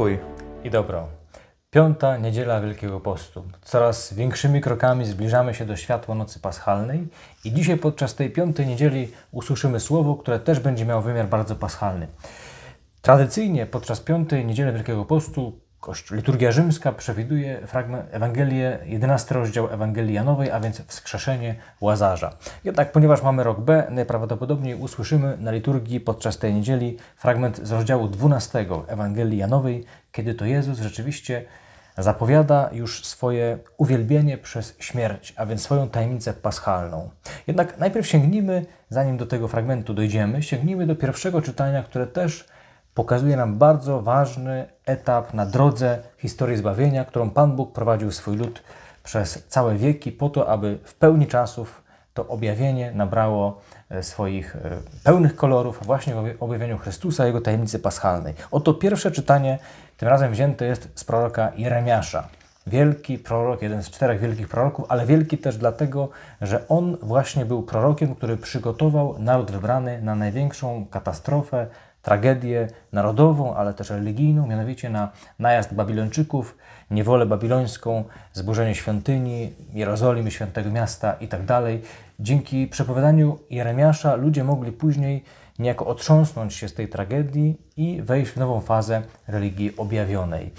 Pokój. i dobro. Piąta niedziela Wielkiego Postu. Coraz większymi krokami zbliżamy się do światła nocy paschalnej i dzisiaj podczas tej piątej niedzieli usłyszymy słowo, które też będzie miało wymiar bardzo paschalny. Tradycyjnie podczas piątej niedzieli Wielkiego Postu Kościół, liturgia rzymska przewiduje fragment Ewangelię, 11 rozdział Ewangelii Janowej, a więc wskrzeszenie Łazarza. Jednak ponieważ mamy rok B, najprawdopodobniej usłyszymy na liturgii podczas tej niedzieli fragment z rozdziału 12 Ewangelii Janowej, kiedy to Jezus rzeczywiście zapowiada już swoje uwielbienie przez śmierć, a więc swoją tajemnicę paschalną. Jednak najpierw sięgnijmy, zanim do tego fragmentu dojdziemy, sięgnijmy do pierwszego czytania, które też pokazuje nam bardzo ważny etap na drodze historii zbawienia, którą Pan Bóg prowadził swój lud przez całe wieki, po to, aby w pełni czasów to objawienie nabrało e, swoich e, pełnych kolorów właśnie w obja- objawieniu Chrystusa, Jego tajemnicy paschalnej. Oto pierwsze czytanie, tym razem wzięte jest z proroka Jeremiasza. Wielki prorok, jeden z czterech wielkich proroków, ale wielki też dlatego, że on właśnie był prorokiem, który przygotował naród wybrany na największą katastrofę, tragedię narodową, ale też religijną, mianowicie na najazd Babilończyków, niewolę babilońską, zburzenie świątyni, Jerozolimy, świętego miasta itd. Dzięki przepowiadaniu Jeremiasza ludzie mogli później niejako otrząsnąć się z tej tragedii i wejść w nową fazę religii objawionej.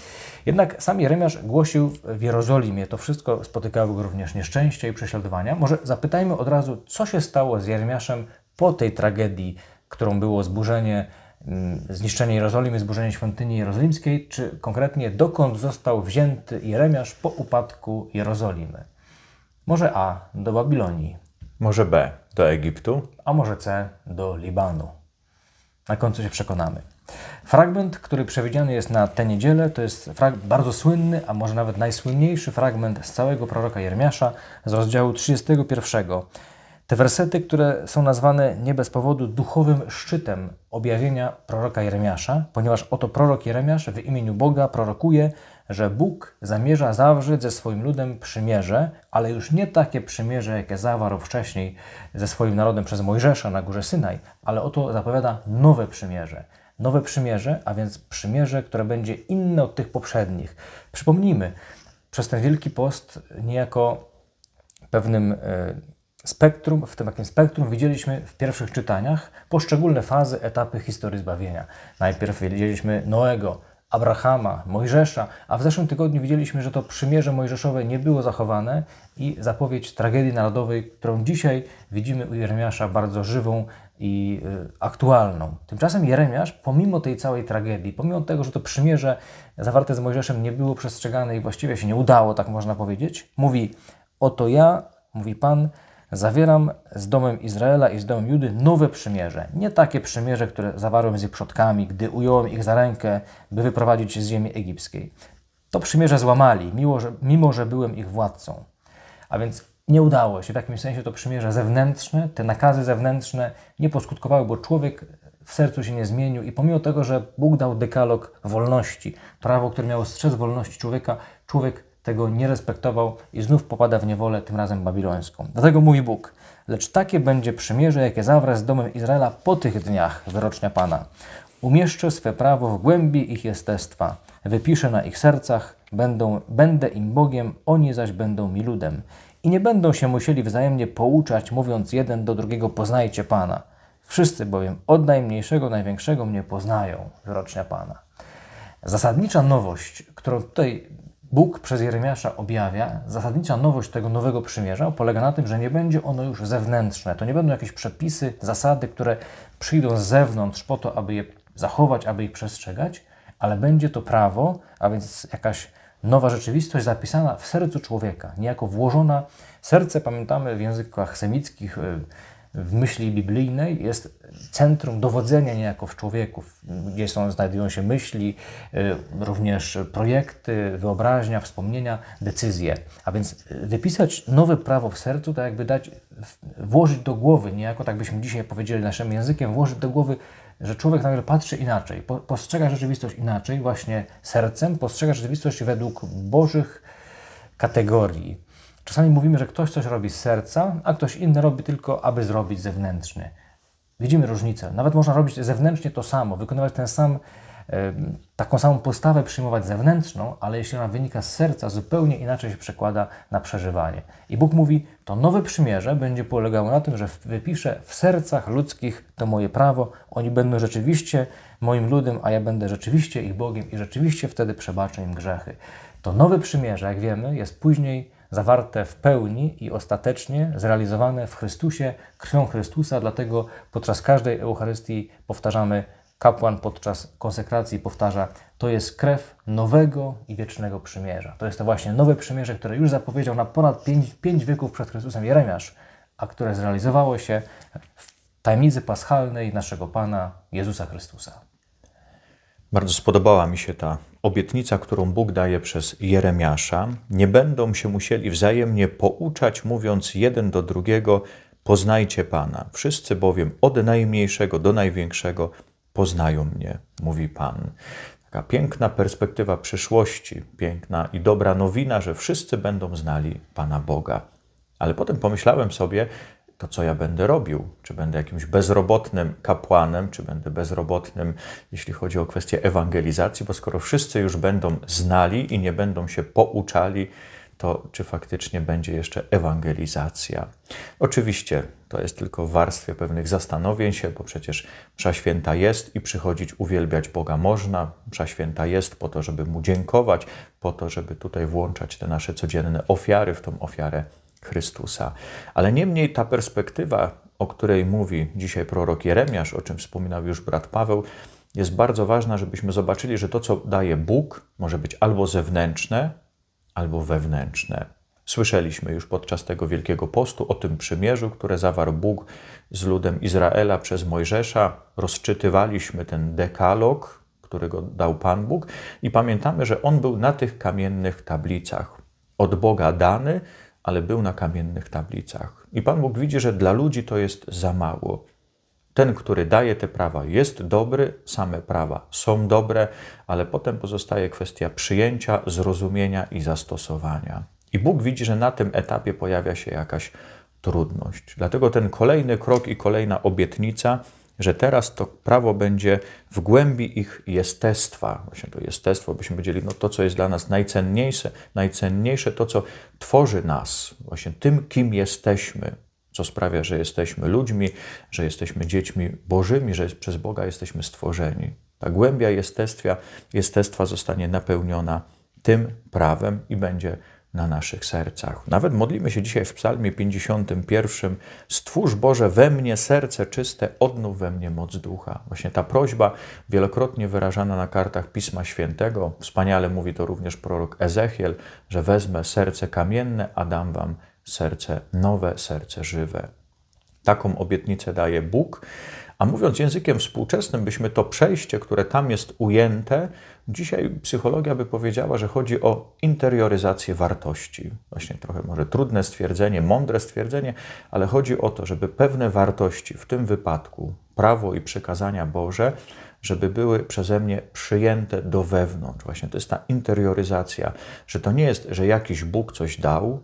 Jednak sam Jeremiasz głosił w Jerozolimie, to wszystko spotykały go również nieszczęścia i prześladowania. Może zapytajmy od razu, co się stało z Jeremiaszem po tej tragedii, którą było zburzenie, zniszczenie Jerozolimy, zburzenie świątyni jerozolimskiej, czy konkretnie dokąd został wzięty Jeremiasz po upadku Jerozolimy? Może A do Babilonii, Może B. Do Egiptu. a może C do Libanu. Na końcu się przekonamy. Fragment, który przewidziany jest na tę niedzielę, to jest bardzo słynny, a może nawet najsłynniejszy fragment z całego proroka Jeremiasza z rozdziału 31. Te wersety, które są nazwane nie bez powodu duchowym szczytem objawienia proroka Jeremiasza, ponieważ oto prorok Jeremiasz w imieniu Boga prorokuje, że Bóg zamierza zawrzeć ze swoim ludem przymierze, ale już nie takie przymierze, jakie zawarł wcześniej ze swoim narodem przez Mojżesza na górze Synaj, ale oto zapowiada nowe przymierze. Nowe przymierze, a więc przymierze, które będzie inne od tych poprzednich. Przypomnijmy, przez ten Wielki Post niejako pewnym e, spektrum, w tym takim spektrum widzieliśmy w pierwszych czytaniach poszczególne fazy, etapy historii zbawienia. Najpierw widzieliśmy Noego, Abrahama, Mojżesza, a w zeszłym tygodniu widzieliśmy, że to przymierze mojżeszowe nie było zachowane i zapowiedź tragedii narodowej, którą dzisiaj widzimy u Jeremiasza bardzo żywą i y, aktualną. Tymczasem Jeremiasz, pomimo tej całej tragedii, pomimo tego, że to przymierze zawarte z Mojżeszem nie było przestrzegane i właściwie się nie udało, tak można powiedzieć, mówi: Oto ja, mówi Pan, zawieram z domem Izraela i z domem Judy nowe przymierze. Nie takie przymierze, które zawarłem z ich przodkami, gdy ująłem ich za rękę, by wyprowadzić z ziemi egipskiej. To przymierze złamali, mimo że, mimo że byłem ich władcą. A więc nie udało się w jakimś sensie to przymierze zewnętrzne, te nakazy zewnętrzne nie poskutkowały, bo człowiek w sercu się nie zmienił i pomimo tego, że Bóg dał dekalog wolności, prawo, które miało strzec wolności człowieka, człowiek tego nie respektował i znów popada w niewolę, tym razem babilońską. Dlatego mówi Bóg, lecz takie będzie przymierze, jakie zawrę z domem Izraela po tych dniach, wyrocznia Pana. Umieszczę swe prawo w głębi ich jestestwa, wypiszę na ich sercach, będą, będę im Bogiem, oni zaś będą mi ludem. I nie będą się musieli wzajemnie pouczać, mówiąc jeden do drugiego, poznajcie Pana. Wszyscy bowiem od najmniejszego, największego mnie poznają, wyrocznia Pana. Zasadnicza nowość, którą tutaj Bóg przez Jeremiasza objawia, zasadnicza nowość tego nowego przymierza polega na tym, że nie będzie ono już zewnętrzne. To nie będą jakieś przepisy, zasady, które przyjdą z zewnątrz po to, aby je zachować, aby ich przestrzegać, ale będzie to prawo, a więc jakaś nowa rzeczywistość zapisana w sercu człowieka, niejako włożona. Serce, pamiętamy w językach semickich, y, w myśli biblijnej jest centrum dowodzenia niejako w człowieku, gdzie są, znajdują się myśli, y, również projekty, wyobraźnia, wspomnienia, decyzje. A więc y, wypisać nowe prawo w sercu, tak jakby dać, włożyć do głowy, niejako tak byśmy dzisiaj powiedzieli naszym językiem, włożyć do głowy, że człowiek nagle patrzy inaczej, po, postrzega rzeczywistość inaczej, właśnie sercem, postrzega rzeczywistość według Bożych kategorii. Czasami mówimy, że ktoś coś robi z serca, a ktoś inny robi tylko, aby zrobić zewnętrznie. Widzimy różnicę. Nawet można robić zewnętrznie to samo, wykonywać ten sam taką samą postawę przyjmować zewnętrzną, ale jeśli ona wynika z serca, zupełnie inaczej się przekłada na przeżywanie. I Bóg mówi, to nowe przymierze będzie polegało na tym, że wypiszę w sercach ludzkich to moje prawo, oni będą rzeczywiście moim ludem, a ja będę rzeczywiście ich Bogiem i rzeczywiście wtedy przebaczę im grzechy. To nowe przymierze, jak wiemy, jest później zawarte w pełni i ostatecznie zrealizowane w Chrystusie, krwią Chrystusa, dlatego podczas każdej Eucharystii powtarzamy, kapłan podczas konsekracji powtarza, to jest krew nowego i wiecznego przymierza. To jest to właśnie nowe przymierze, które już zapowiedział na ponad pięć, wieków przed Chrystusem Jeremiasz, a które zrealizowało się w tajemnicy paschalnej naszego Pana Jezusa Chrystusa. Bardzo spodobała mi się ta obietnica, którą Bóg daje przez Jeremiasza. Nie będą się musieli wzajemnie pouczać, mówiąc jeden do drugiego: Poznajcie Pana. Wszyscy bowiem od najmniejszego do największego poznają mnie, mówi Pan. Taka piękna perspektywa przyszłości, piękna i dobra nowina, że wszyscy będą znali Pana Boga. Ale potem pomyślałem sobie, to co ja będę robił? Czy będę jakimś bezrobotnym kapłanem, czy będę bezrobotnym, jeśli chodzi o kwestię ewangelizacji? Bo skoro wszyscy już będą znali i nie będą się pouczali, to czy faktycznie będzie jeszcze ewangelizacja? Oczywiście to jest tylko w warstwie pewnych zastanowień się, bo przecież msza święta jest i przychodzić uwielbiać Boga można. Msza święta jest po to, żeby Mu dziękować, po to, żeby tutaj włączać te nasze codzienne ofiary w tą ofiarę Chrystusa. Ale niemniej ta perspektywa, o której mówi dzisiaj prorok Jeremiasz, o czym wspominał już brat Paweł, jest bardzo ważna, żebyśmy zobaczyli, że to, co daje Bóg, może być albo zewnętrzne, albo wewnętrzne. Słyszeliśmy już podczas tego Wielkiego Postu o tym przymierzu, które zawarł Bóg z ludem Izraela przez Mojżesza. Rozczytywaliśmy ten dekalog, którego dał Pan Bóg, i pamiętamy, że on był na tych kamiennych tablicach. Od Boga dany, ale był na kamiennych tablicach. I Pan Bóg widzi, że dla ludzi to jest za mało. Ten, który daje te prawa, jest dobry, same prawa są dobre, ale potem pozostaje kwestia przyjęcia, zrozumienia i zastosowania. I Bóg widzi, że na tym etapie pojawia się jakaś trudność. Dlatego ten kolejny krok i kolejna obietnica, że teraz to prawo będzie w głębi ich jestestwa. Właśnie to jestestwo, byśmy powiedzieli, no to, co jest dla nas najcenniejsze, najcenniejsze, to, co tworzy nas, właśnie tym, kim jesteśmy, co sprawia, że jesteśmy ludźmi, że jesteśmy dziećmi bożymi, że przez Boga jesteśmy stworzeni. Ta głębia jestestwa, jestestwa zostanie napełniona tym prawem i będzie na naszych sercach. Nawet modlimy się dzisiaj w Psalmie 51: Stwórz Boże we mnie serce czyste, odnów we mnie moc ducha. Właśnie ta prośba, wielokrotnie wyrażana na kartach Pisma Świętego, wspaniale mówi to również prorok Ezechiel, że wezmę serce kamienne, a dam wam serce nowe, serce żywe. Taką obietnicę daje Bóg. A mówiąc językiem współczesnym, byśmy to przejście, które tam jest ujęte, dzisiaj psychologia by powiedziała, że chodzi o interioryzację wartości. Właśnie trochę może trudne stwierdzenie, mądre stwierdzenie, ale chodzi o to, żeby pewne wartości, w tym wypadku prawo i przekazania Boże, żeby były przeze mnie przyjęte do wewnątrz. Właśnie to jest ta interioryzacja, że to nie jest, że jakiś Bóg coś dał,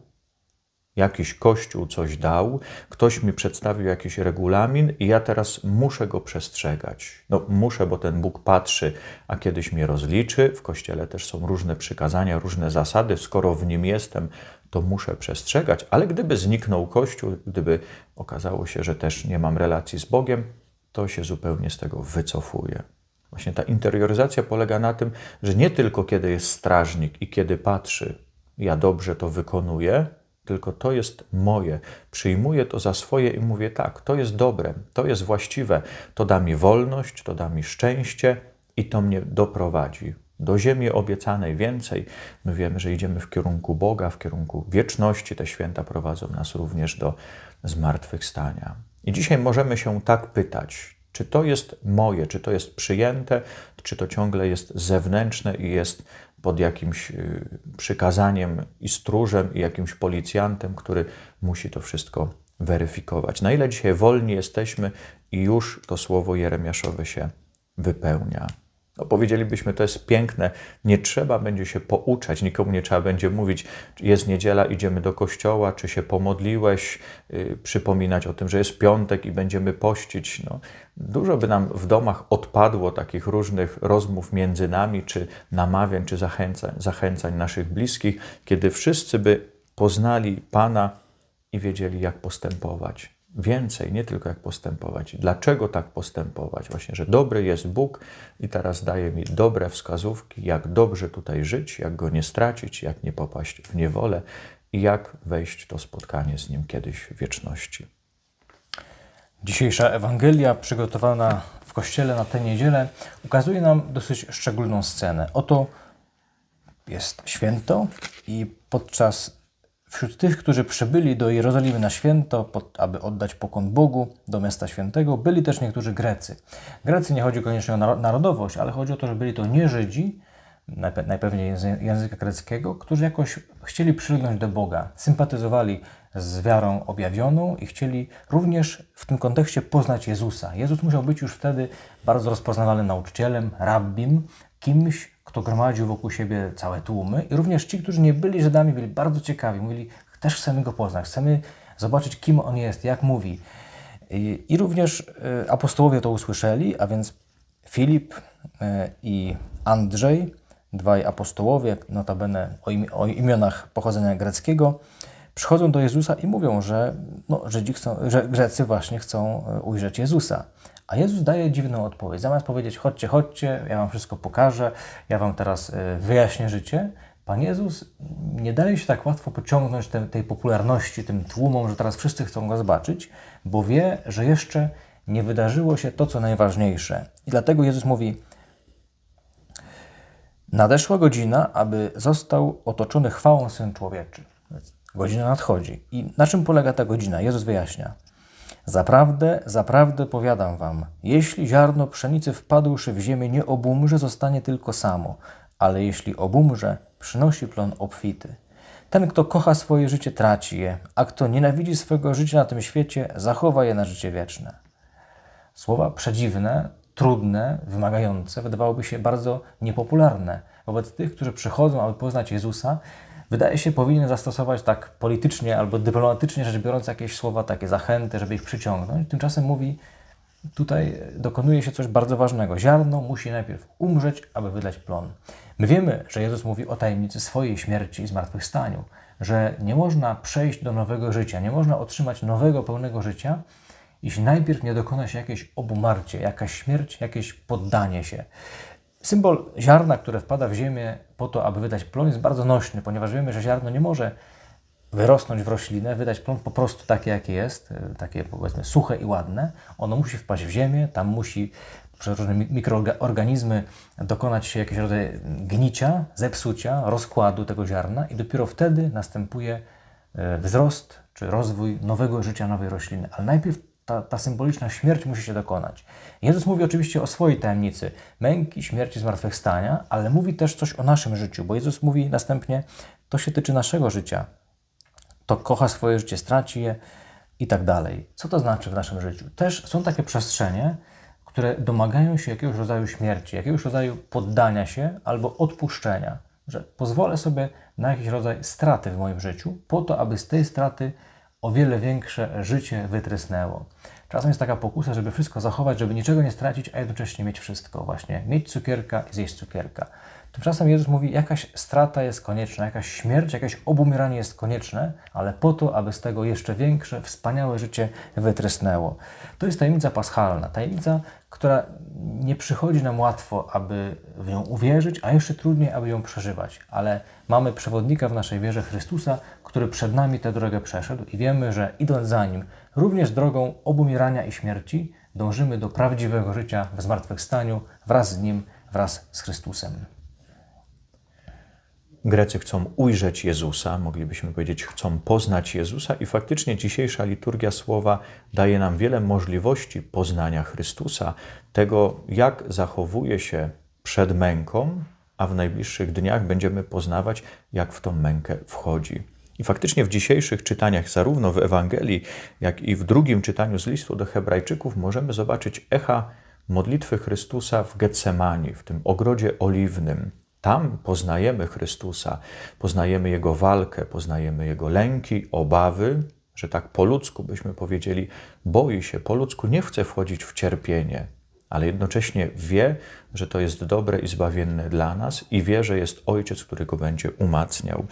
jakiś kościół coś dał, ktoś mi przedstawił jakiś regulamin i ja teraz muszę go przestrzegać. No muszę, bo ten Bóg patrzy, a kiedyś mnie rozliczy. W kościele też są różne przykazania, różne zasady. Skoro w nim jestem, to muszę przestrzegać. Ale gdyby zniknął kościół, gdyby okazało się, że też nie mam relacji z Bogiem, to się zupełnie z tego wycofuję. Właśnie ta interioryzacja polega na tym, że nie tylko kiedy jest strażnik i kiedy patrzy, ja dobrze to wykonuję, tylko to jest moje. Przyjmuję to za swoje i mówię tak, to jest dobre, to jest właściwe, to da mi wolność, to da mi szczęście i to mnie doprowadzi do ziemi obiecanej więcej. My wiemy, że idziemy w kierunku Boga, w kierunku wieczności. Te święta prowadzą nas również do zmartwychwstania. I dzisiaj możemy się tak pytać, czy to jest moje, czy to jest przyjęte, czy to ciągle jest zewnętrzne i jest pod jakimś y, przykazaniem i stróżem, i jakimś policjantem, który musi to wszystko weryfikować. Na ile dzisiaj wolni jesteśmy i już to słowo Jeremiaszowe się wypełnia. No, powiedzielibyśmy, to jest piękne. Nie trzeba będzie się pouczać, nikomu nie trzeba będzie mówić, jest niedziela, idziemy do kościoła, czy się pomodliłeś, yy, przypominać o tym, że jest piątek i będziemy pościć. No, dużo by nam w domach odpadło takich różnych rozmów między nami, czy namawiań, czy zachęcań, zachęcań naszych bliskich, kiedy wszyscy by poznali Pana i wiedzieli, jak postępować więcej, nie tylko jak postępować. Dlaczego tak postępować? Właśnie, że dobry jest Bóg i teraz daje mi dobre wskazówki, jak dobrze tutaj żyć, jak go nie stracić, jak nie popaść w niewolę i jak wejść to spotkanie z nim kiedyś w wieczności. Dzisiejsza Ewangelia, przygotowana w kościele na tę niedzielę, ukazuje nam dosyć szczególną scenę. Oto jest święto i podczas Wśród tych, którzy przybyli do Jerozolimy na święto, pod, aby oddać pokłon Bogu do miasta świętego, byli też niektórzy Grecy. Grecy nie chodzi koniecznie o narodowość, ale chodzi o to, że byli to nie Żydzi, najpewniej języka greckiego, którzy jakoś chcieli przylgnąć do Boga, sympatyzowali z wiarą objawioną i chcieli również w tym kontekście poznać Jezusa. Jezus musiał być już wtedy bardzo rozpoznawalnym nauczycielem, rabbim, kimś, gromadził wokół siebie całe tłumy i również ci, którzy nie byli Żydami, byli bardzo ciekawi. Mówili, też chcemy go poznać, chcemy zobaczyć, kim on jest, jak mówi. I, i również y, apostołowie to usłyszeli, a więc Filip y, i Andrzej, dwaj apostołowie, notabene o, imi, o imionach pochodzenia greckiego, przychodzą do Jezusa i mówią, że, no, Żydzi chcą, że Grecy właśnie chcą y, ujrzeć Jezusa. A Jezus daje dziwną odpowiedź. Zamiast powiedzieć, chodźcie, chodźcie, ja wam wszystko pokażę, ja wam teraz y, wyjaśnię życie, Pan Jezus nie daje się tak łatwo pociągnąć te, tej popularności tym tłumom, że teraz wszyscy chcą go zobaczyć, bo wie, że jeszcze nie wydarzyło się to, co najważniejsze. I dlatego Jezus mówi: Nadeszła godzina, aby został otoczony chwałą syn człowieczy. Godzina nadchodzi. I na czym polega ta godzina? Jezus wyjaśnia. Zaprawdę, zaprawdę powiadam wam, jeśli ziarno pszenicy wpadłszy w ziemię nie obumrze, zostanie tylko samo, ale jeśli obumrze, przynosi plon obfity. Ten, kto kocha swoje życie, traci je, a kto nienawidzi swego życia na tym świecie, zachowa je na życie wieczne. Słowa przedziwne, trudne, wymagające, wydawałoby się bardzo niepopularne wobec tych, którzy przychodzą, aby poznać Jezusa, wydaje się, powinien zastosować tak politycznie albo dyplomatycznie rzecz biorąc jakieś słowa, takie zachęty, żeby ich przyciągnąć. Tymczasem mówi, tutaj dokonuje się coś bardzo ważnego. Ziarno musi najpierw umrzeć, aby wydać plon. My wiemy, że Jezus mówi o tajemnicy swojej śmierci i zmartwychwstaniu, że nie można przejść do nowego życia, nie można otrzymać nowego, pełnego życia, jeśli najpierw nie dokona się jakieś obumarcie, jakaś śmierć, jakieś poddanie się. Symbol ziarna, które wpada w ziemię po to, aby wydać plon, jest bardzo nośny, ponieważ wiemy, że ziarno nie może wyrosnąć w roślinę, wydać plon po prostu takie, jakie jest, e, takie powiedzmy suche i ładne. Ono musi wpaść w ziemię, tam musi przez różne mikroorganizmy dokonać się jakiś rodzaj gnicia, zepsucia, rozkładu tego ziarna i dopiero wtedy następuje e, wzrost czy rozwój nowego życia, nowej rośliny. Ale najpierw ta, ta symboliczna śmierć musi się dokonać. Jezus mówi oczywiście o swojej tajemnicy męki, śmierci, zmartwychwstania, ale mówi też coś o naszym życiu, bo Jezus mówi następnie, to się tyczy naszego życia. To kocha swoje życie, straci je i tak dalej. Co to znaczy w naszym życiu? Też są takie przestrzenie, które domagają się jakiegoś rodzaju śmierci, jakiegoś rodzaju poddania się albo odpuszczenia, że pozwolę sobie na jakiś rodzaj straty w moim życiu, po to, aby z tej straty o wiele większe życie wytrysnęło. Czasem jest taka pokusa, żeby wszystko zachować, żeby niczego nie stracić, a jednocześnie mieć wszystko. Właśnie mieć cukierka i zjeść cukierka. Tymczasem Jezus mówi, jakaś strata jest konieczna, jakaś śmierć, jakieś obumieranie jest konieczne, ale po to, aby z tego jeszcze większe, wspaniałe życie wytrysnęło. To jest tajemnica paschalna, tajemnica, która nie przychodzi nam łatwo, aby w nią uwierzyć, a jeszcze trudniej, aby ją przeżywać. Ale mamy przewodnika w naszej wierze Chrystusa, który przed nami tę drogę przeszedł i wiemy, że idąc za nim, również drogą obumierania i śmierci, dążymy do prawdziwego życia w zmartwychwstaniu wraz z nim, wraz z Chrystusem. Grecy chcą ujrzeć Jezusa, moglibyśmy powiedzieć, chcą poznać Jezusa, i faktycznie dzisiejsza liturgia słowa daje nam wiele możliwości poznania Chrystusa, tego, jak zachowuje się przed męką, a w najbliższych dniach będziemy poznawać, jak w tą mękę wchodzi. I faktycznie w dzisiejszych czytaniach, zarówno w Ewangelii, jak i w drugim czytaniu z listu do Hebrajczyków, możemy zobaczyć echa modlitwy Chrystusa w Getsemani, w tym ogrodzie oliwnym. Tam poznajemy Chrystusa, poznajemy Jego walkę, poznajemy Jego lęki, obawy, że tak po ludzku byśmy powiedzieli, boi się, po ludzku nie chce wchodzić w cierpienie, ale jednocześnie wie, że to jest dobre i zbawienne dla nas i wie, że jest Ojciec, który go będzie umacniał.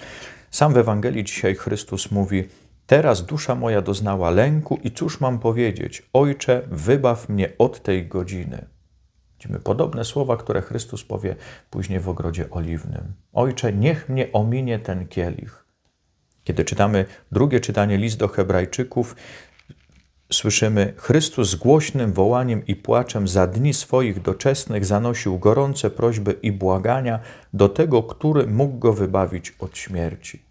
Sam w Ewangelii dzisiaj Chrystus mówi: Teraz dusza moja doznała lęku, i cóż mam powiedzieć? Ojcze, wybaw mnie od tej godziny. Widzimy podobne słowa, które Chrystus powie później w ogrodzie oliwnym. Ojcze, niech mnie ominie ten kielich. Kiedy czytamy drugie czytanie list do Hebrajczyków, słyszymy: Chrystus z głośnym wołaniem i płaczem za dni swoich doczesnych zanosił gorące prośby i błagania do tego, który mógł go wybawić od śmierci.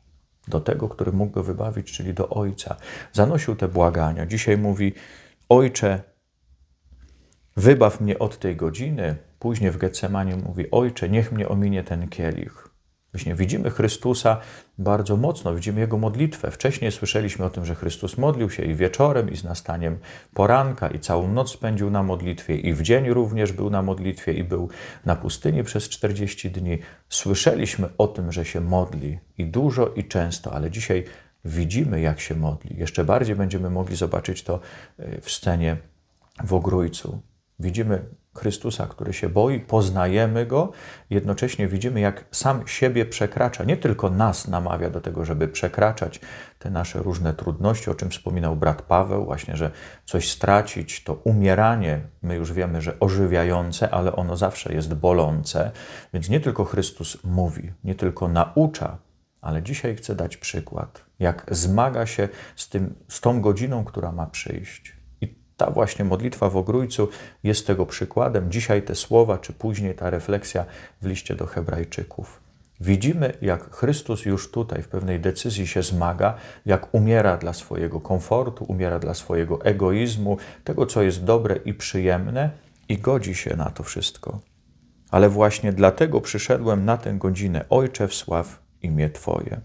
Do tego, który mógł go wybawić, czyli do Ojca. Zanosił te błagania. Dzisiaj mówi: Ojcze, wybaw mnie od tej godziny. Później w Getsemanie mówi: Ojcze, niech mnie ominie ten kielich. Właśnie widzimy Chrystusa bardzo mocno, widzimy Jego modlitwę. Wcześniej słyszeliśmy o tym, że Chrystus modlił się i wieczorem, i z nastaniem poranka, i całą noc spędził na modlitwie, i w dzień również był na modlitwie, i był na pustyni przez 40 dni. Słyszeliśmy o tym, że się modli i dużo, i często, ale dzisiaj widzimy, jak się modli. Jeszcze bardziej będziemy mogli zobaczyć to y, w scenie w Ogrójcu. Widzimy Chrystusa, który się boi, poznajemy Go, jednocześnie widzimy, jak sam siebie przekracza. Nie tylko nas namawia do tego, żeby przekraczać te nasze różne trudności, o czym wspominał brat Paweł, właśnie, że coś stracić, to umieranie, my już wiemy, że ożywiające, ale ono zawsze jest bolące. Więc nie tylko Chrystus mówi, nie tylko naucza, ale dzisiaj chcę dać przykład, jak zmaga się z, tym, z tą godziną, która ma przyjść. Ta właśnie modlitwa w Ogrójcu jest tego przykładem. Dzisiaj te słowa, czy później ta refleksja w liście do Hebrajczyków. Widzimy, jak Chrystus już tutaj w pewnej decyzji się zmaga, jak umiera dla swojego komfortu, umiera dla swojego egoizmu, tego, co jest dobre i przyjemne, i godzi się na to wszystko. Ale właśnie dlatego przyszedłem na tę godzinę, Ojcze, wsław imię Twoje.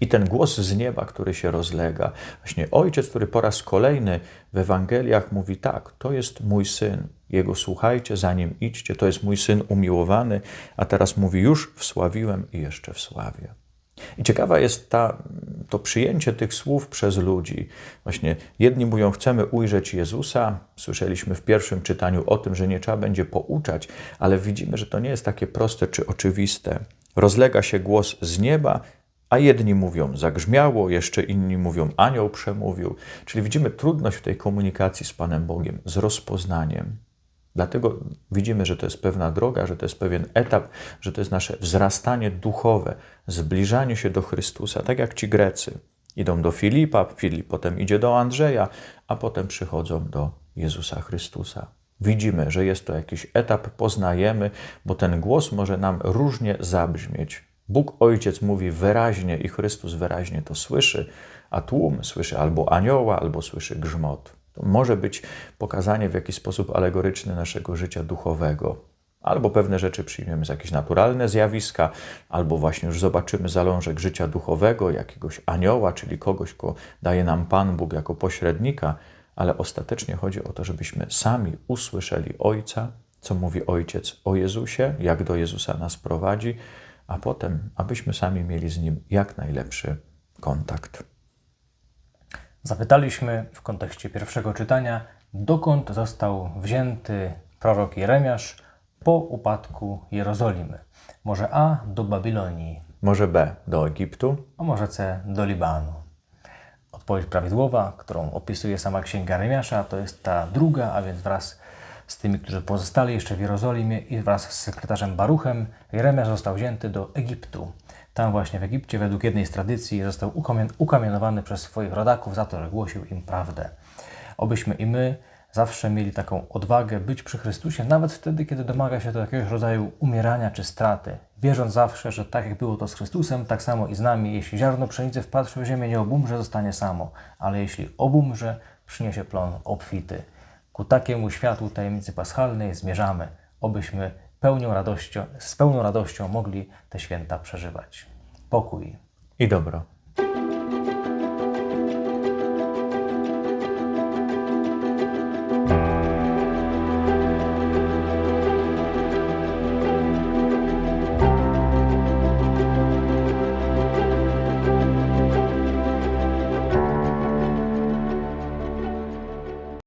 I ten głos z nieba, który się rozlega, właśnie ojciec, który po raz kolejny w Ewangeliach mówi: Tak, to jest mój syn, jego słuchajcie, za nim idźcie, to jest mój syn umiłowany, a teraz mówi: Już wsławiłem i jeszcze wsławię. I ciekawa jest ta, to przyjęcie tych słów przez ludzi. Właśnie jedni mówią, chcemy ujrzeć Jezusa. Słyszeliśmy w pierwszym czytaniu o tym, że nie trzeba będzie pouczać, ale widzimy, że to nie jest takie proste czy oczywiste. Rozlega się głos z nieba, a jedni mówią zagrzmiało, jeszcze inni mówią anioł przemówił. Czyli widzimy trudność w tej komunikacji z Panem Bogiem, z rozpoznaniem. Dlatego widzimy, że to jest pewna droga, że to jest pewien etap, że to jest nasze wzrastanie duchowe, zbliżanie się do Chrystusa, tak jak ci Grecy. Idą do Filipa, Filip potem idzie do Andrzeja, a potem przychodzą do Jezusa Chrystusa. Widzimy, że jest to jakiś etap, poznajemy, bo ten głos może nam różnie zabrzmieć. Bóg Ojciec mówi wyraźnie i Chrystus wyraźnie to słyszy, a tłum słyszy albo anioła, albo słyszy grzmot. To może być pokazanie w jakiś sposób alegoryczny naszego życia duchowego. Albo pewne rzeczy przyjmiemy za jakieś naturalne zjawiska, albo właśnie już zobaczymy zalążek życia duchowego, jakiegoś anioła, czyli kogoś, kogo daje nam Pan Bóg jako pośrednika, ale ostatecznie chodzi o to, żebyśmy sami usłyszeli Ojca, co mówi Ojciec o Jezusie, jak do Jezusa nas prowadzi, a potem, abyśmy sami mieli z Nim jak najlepszy kontakt. Zapytaliśmy w kontekście pierwszego czytania, dokąd został wzięty prorok Jeremiasz po upadku Jerozolimy. Może A do Babilonii, Może B do Egiptu, a może C do Libanu. Odpowiedź prawidłowa, którą opisuje sama księga Jeremiasza, to jest ta druga, a więc wraz z tymi, którzy pozostali jeszcze w Jerozolimie i wraz z sekretarzem Baruchem, Jeremiasz został wzięty do Egiptu. Tam właśnie w Egipcie, według jednej z tradycji, został ukamien- ukamienowany przez swoich rodaków za to, że głosił im prawdę. Obyśmy i my zawsze mieli taką odwagę być przy Chrystusie, nawet wtedy, kiedy domaga się to jakiegoś rodzaju umierania czy straty. Wierząc zawsze, że tak jak było to z Chrystusem, tak samo i z nami. Jeśli ziarno pszenicy wpadł w ziemię, nie obumrze, zostanie samo, ale jeśli obumrze, przyniesie plon obfity. Ku takiemu światu tajemnicy paschalnej zmierzamy, obyśmy pełnią radością, z pełną radością mogli te święta przeżywać. Pokój i dobro.